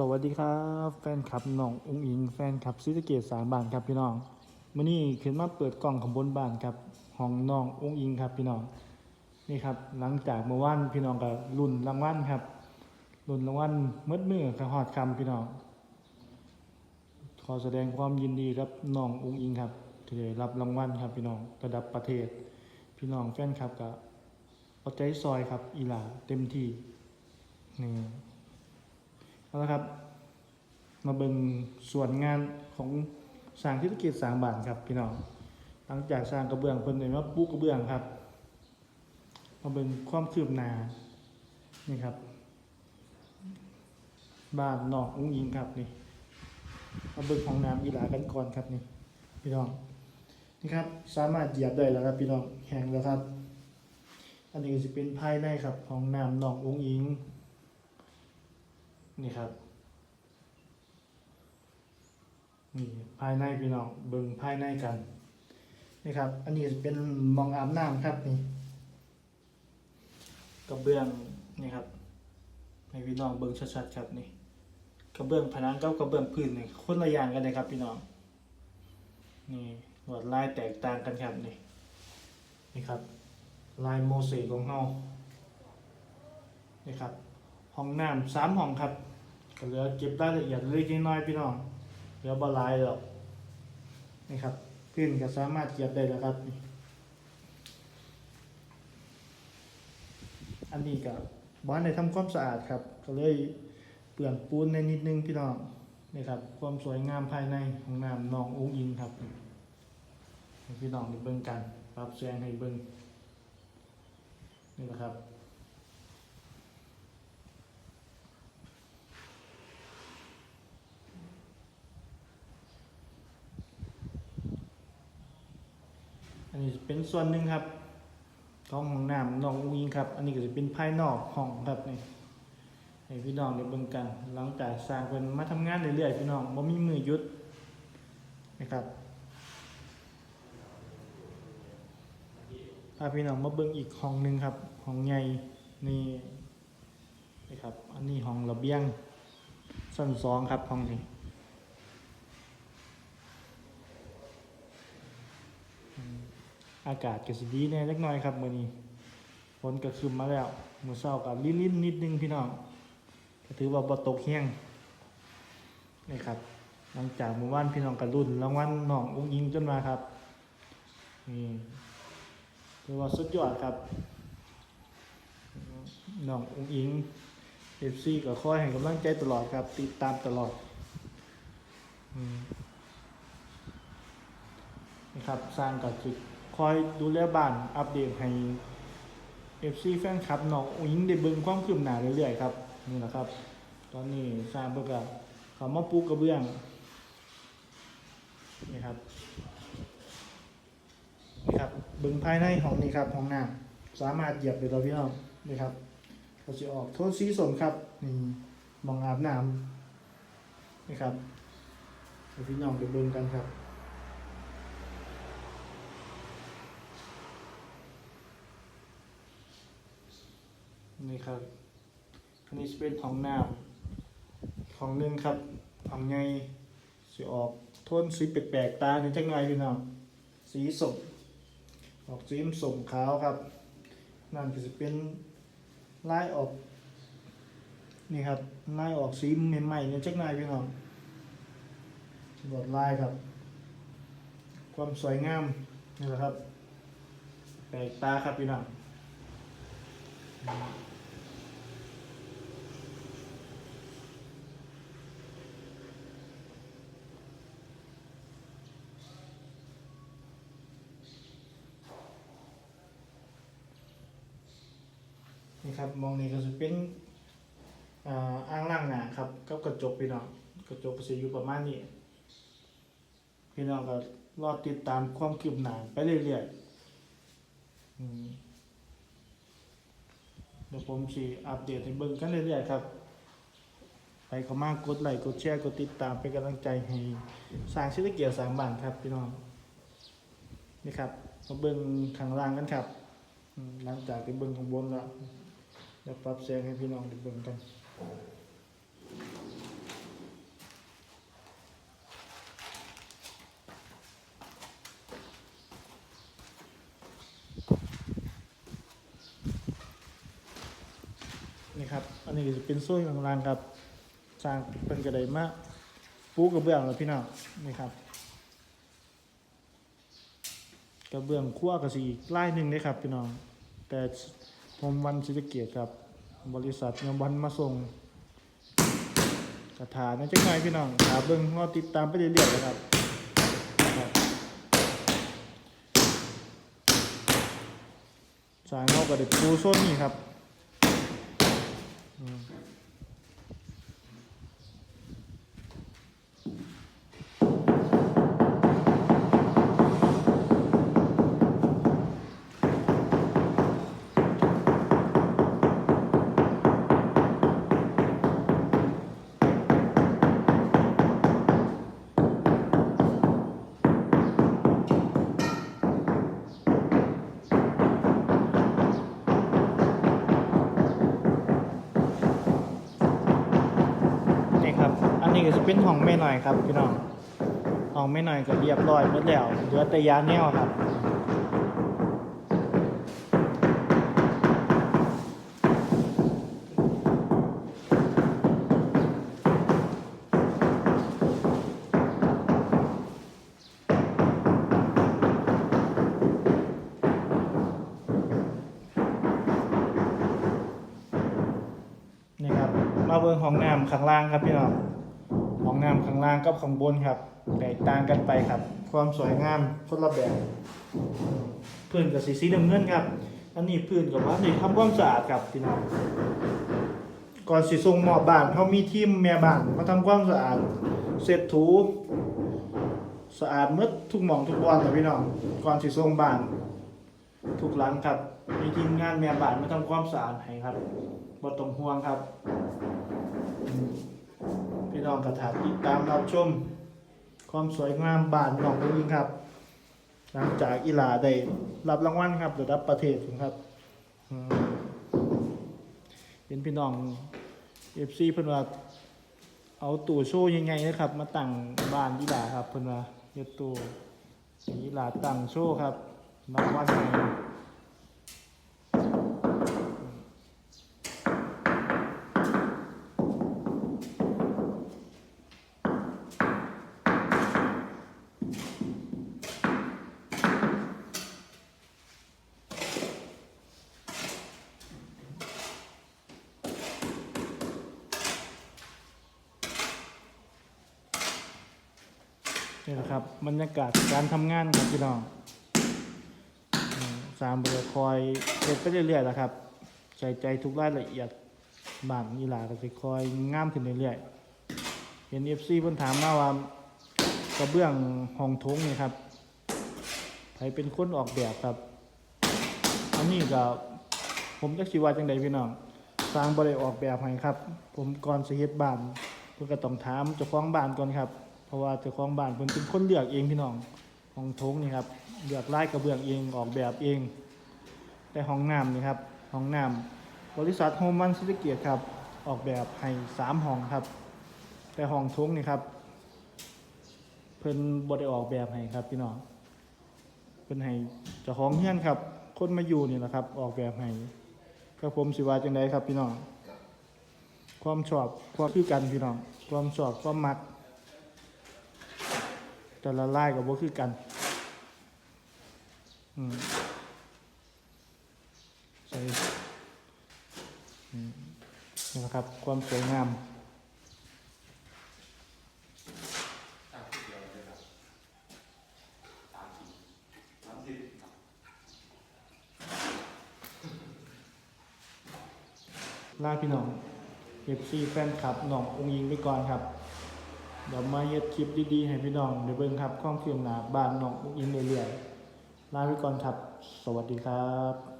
สวัสดีครับ แฟนคลับน้องอุ้งอิงแฟนคลับซิสะเกตสามบานครับพี่น้องมื่อนี้ขึ้นมาเปิดกล่องของบนบ้านครับห้องน้องอุ้งอิงครับพี่น้องนี่ครับหลังจากเมื่อวานพี่น้องกับรุ่นรางวัลครับรุ่นรางวัลเมื่อมือกับหอดคำพี่น้องขอแสดงความยินดีครับน้องอุ้งอิงครับที่ได้รับรางวัลครับพี่น้องระดับประเทศ พี่น้องแฟนคลับกับเอาใจซอยครับอีหลาเต็มที่นี่ เอาละครับ มาเบิ่งส่วนงานของสร้างธุรกิจสร้างบ้านครับพี่น้องหลังจากสร้างกระเบื้องเพิ่นเลยมาปูกระเบื้องครับ มาเบิ่งความคืบหน้านี่ครับ บ้านนอกอุ้งยิงครับนี่มาเบิ่งห้องน้ำอีหลากันก่อนครับนี่ พี่น้องนี่ครับสามารถเหยียบได้แล้วครับพี่น้องแห้งแล้วครับ อันนี้ก็จะเป็นภายในครับห้องน้ำหนอกอุ้งยิง นี่ครับ นี่ภายในพี่น้องเบิ่งภายในกัน นี่ครับ อันนี้เป็นมองอาบน้ำครับนี่กระเบื้องนี่ครับให้พี่น้องเบิ่งชัดๆครับนี่กระเบื้องผนังกับกระเบื้องพื้นนี่คนละอย่างกันเลยครับพี่น้อง นี่ลวดลายแตกต่างกันครับนี่นี่ครับ ลายโมเสกของเฮานี่ครับห้องน้ำสามห้องครับ ก็เหลือเก็บรายละเอียดเล็กน้อยพี่น้องเหลือบลายหรอกนี่ครับพื้นก็สามารถเก็บได้แล้วครับ อันนี้ก็บ้านในทำความสะอาดครับ ก็เลยเปลื่อนปูนในนิดนึงพี่น้องนี่ครับ ความสวยงามภายในห้องน้ำนองอุ้งอิงครับพี่น้องได้เบิ่งกันปรับแสงให้เบิ่งนี่แหละครับ อันนี้เป็นส่วนหนึ่งครับของห้องน้ำน้องอุ้งอิงครับ อันนี้ก็จะเป็นภายนอกห้องครับนี่ให้พี่น้องได้เบิ่งกัน หลังจากสร้างเป็นมาทำงานเรื่อยๆพี่น้องบ่มีมือหยุดนะครับพาพี่น้องมาเบิ่งอีกห้องหนึ่งครับห้องใหญ่นี่นะครับ อันนี้ห้องระเบียงชั้นสองครับห้องนี้ อากาศก็สิดีแน่เล็กน้อยครับมื้อนี้ฝนก็คืมมาแล้วมื้อเช้าก็ลิ้นๆนิดนึงพี่น้องก็ถือว่าบ่ตกแห้งนี่ครับ หลังจากเมื่อวานพี่น้องก็รุ่นรางวัลน้องอุ้งอิงจนมาครับนี่ถือว่าสุดยอดครับน้องอุ้งอิง FC ก็คอยให้กำลังใจตลอดครับ ติดตามตลอดนี่ครับสร้างกับจุด คอยดูแลบ้านอัปเดตให้ FC แฟนคลับน้องอุ้งได้เบิ่งความคืบหน้าเรื่อยๆครับนี่แหละครับ ตอนนี้สร้างเพื่อกับเขามาปูกระเบื้องนี่ครับนี่ครับเบิ่งภายในห้องนี้ครับห้องน้ำสามารถเหยียบได้แล้วพี่น้องนี่ครับเขาจะออกโทนสีสมครับนี่มองอาบน้ำนี่ครับเดี๋ยวพี่น้องไปเบิ่งกันครับ นี่ครับ อันนี้จะเป็นของน้ำของหนึ่งครับของไงสีออกโทนสีแปลกๆตาในจังไงพี่น้องสีสมออกสีสมขาวครับนั่นก็จะเป็นลายออกนี่ครับลายออกสีใหม่ๆในจังไงพี่น้องลวดลายครับ ความสวยงามนี่แหละครับแปลกตาครับพี่น้อง ครับมองนี่ก็จะเป็นอ่าอ่างล่างหนาครับกับกระจกพี่น้องกระจกก็จะอยู่ประมาณนี้พี่น้องก็รอติดตามความคืบหน้าไปเรื่อยๆอืมเดี๋ยวผมสิอัปเดตให้เบิ่งกันเรื่อยๆครับ ไปเข้ามากดไลค์กดแชร์กดติดตามเป็นกำลังใจให้สร้างเศรษฐกิจสร้างบ้านครับพี่น้องนี่ครับมาเบิ่งข้างล่างกันครับหลังจากที่เบิ่งข้างบนแล้ว จะปรับเสียงให้พี่น้องดูเบิ่งกันนี่ครับ อันนี้จะเป็นซุ้ยของรางครับ สร้างเป็นกระไดมากปูกระเบื้องแล้วพี่น้องนี่ครับ กระเบื้องคั่วกระสีไล่หนึ่งเลยครับพี่น้อง แต่ ผมวันศิริเกียรติครับ บริษัทยมวันมาส่งกระถานั่นจังไงพี่น้องถาเบิ้งงอติดตามไปเรื่อยๆนะครับสายนอกกับเด็กปูโซนนี่ครับ นี้ก็จะเป็นห้องแม่หน่อยครับพี่น้องห้องแม่หน่อยก็เรียบร้อยหมดแล้วเหลือแต่ยาแนวครับนี่ครับมาเบิ่งห้องน้ำข้างล่างครับพี่น้อง ห้องน้ำข้างล่างกับข้างบนครับแตกต่างกันไปครับ ความสวยงามคนละแบบพื้นกับสีสีน้ำเงินครับ อันนี้พื้นกับว่านี่ทำความสะอาดครับพี่น้องก่อนสิส่งหมอบบ้านเขามีทีมแม่บ้านมาทำความสะอาดเสร็จถูสะอาดมืดทุกหม่องทุกบอนครับพี่น้องก่อนสิส่งบ้านทุกหลังครับ มีทีมงานแม่บ้านมาทำความสะอาดให้ครับบ่ต้องห่วงครับ พี่น้องกระถาติดตามรับชม ความสวยงามบ้านหนองลิงครับ หลังจากอีหลาได้รับรางวัลครับระดับประเทศครับเป็นพี่น้องเอฟซีเพิ่นว่าเอาตู้โชว์ยังไงนะครับ มาตั้งบ้านอีหลาครับเพิ่นว่าเฮ็ดตู้ให้อีหลาตั้งโชว์ครับรางวัลให้ นี่แหละครับบรรยากาศการทำงานครับพี่น้องสามเบอร์คอยเก็บไปเรื่อยๆแหละครับใส่ใจทุกรายละเอียดบ้านนี่หลาก็จะคอยงามขึ้นเรื่อยๆเห็นเอฟซีเพิ่นถามมาว่ากระเบื้องห้องโถงนี่ครับใครเป็นคนออกแบบครับอันนี้ก็ผมจะสิว่าจังใดพี่น้องสร้างบริออกแบบให้ครับ ผมก่อนเฮ็ดบ้านเพิ่นก็ต้องถามเจ้าของบ้านก่อนครับ เพราะว่าเจ้าของบ้านเพิ่นเป็นคนเลือกเองพี่น้องห้องโถงนี่ครับเลือกลายกระเบื้องเองออกแบบเอง แต่ห้องน้ำนี่ครับห้องน้ำบริษัทโฮมวันซิติเกียรติครับออกแบบให้สามห้องครับ แต่ห้องโถงนี่ครับ เพิ่นบ่ได้ออกแบบให้ครับพี่น้องเพิ่นให้เจ้าของเฮือนครับ คนมาอยู่นี่แหละครับ ออกแบบให้ก็ผมสิว่าจังไดครับพี่น้องความชอบความคือกันพี่น้องความชอบความมัก แต่ละลายกับบ่คือกันอืมใส่อืมนี่นะครับ ความสวยงามลาพี่น้องเอฟซีแฟนคลับน้ององยิงไปก่อนครับ เดี๋ยวมาเย็ดคลิปดีๆ ให้พี่น้องเดี๋ยวเบิ่งครับข้องเคียงหนาบ้านน้ององค์ยิงเรื่อยๆลาไปก่อนครับ สวัสดีครับ